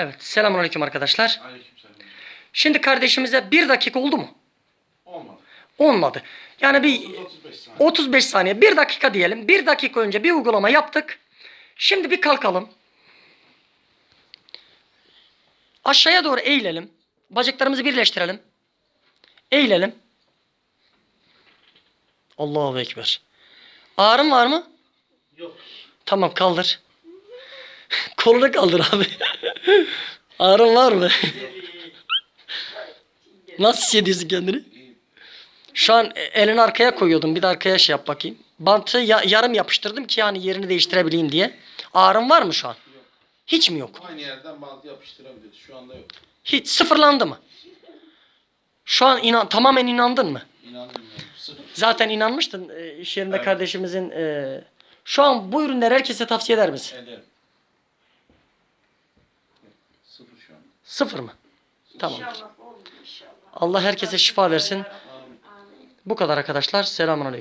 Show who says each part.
Speaker 1: Evet. Selamünaleyküm arkadaşlar.
Speaker 2: Aleykümselam.
Speaker 1: Şimdi kardeşimize bir dakika oldu mu?
Speaker 2: Olmadı.
Speaker 1: Olmadı. Yani bir
Speaker 2: 35 saniye.
Speaker 1: 35 saniye, bir dakika diyelim. Bir dakika önce bir uygulama yaptık. Şimdi bir kalkalım. Aşağıya doğru eğilelim. Bacaklarımızı birleştirelim. Eğilelim. Allahu Ekber. Ağrın var mı?
Speaker 2: Yok.
Speaker 1: Tamam kaldır. Kolunu kaldır abi. Ağrın var mı? Nasıl hissediyorsun kendini? Şu an elini arkaya koyuyordum. Bir de arkaya şey yap bakayım. Bantı ya- yarım yapıştırdım ki yani yerini değiştirebileyim diye. Ağrın var mı şu an?
Speaker 2: Yok.
Speaker 1: Hiç mi yok?
Speaker 2: Aynı yerden bant yapıştırabiliriz. Şu anda yok.
Speaker 1: Hiç sıfırlandı mı? Şu an inan tamamen inandın mı?
Speaker 2: İnandım yani. Sıfır.
Speaker 1: Zaten inanmıştın e, iş yerinde
Speaker 2: Evet.
Speaker 1: kardeşimizin. e, şu an bu ürünleri herkese tavsiye eder misin?
Speaker 2: Ederim. Sıfır şu an.
Speaker 1: Sıfır mı? Tamam.
Speaker 3: İnşallah olur inşallah.
Speaker 1: Allah herkese şifa versin. Bu kadar arkadaşlar. Selamun aleyküm.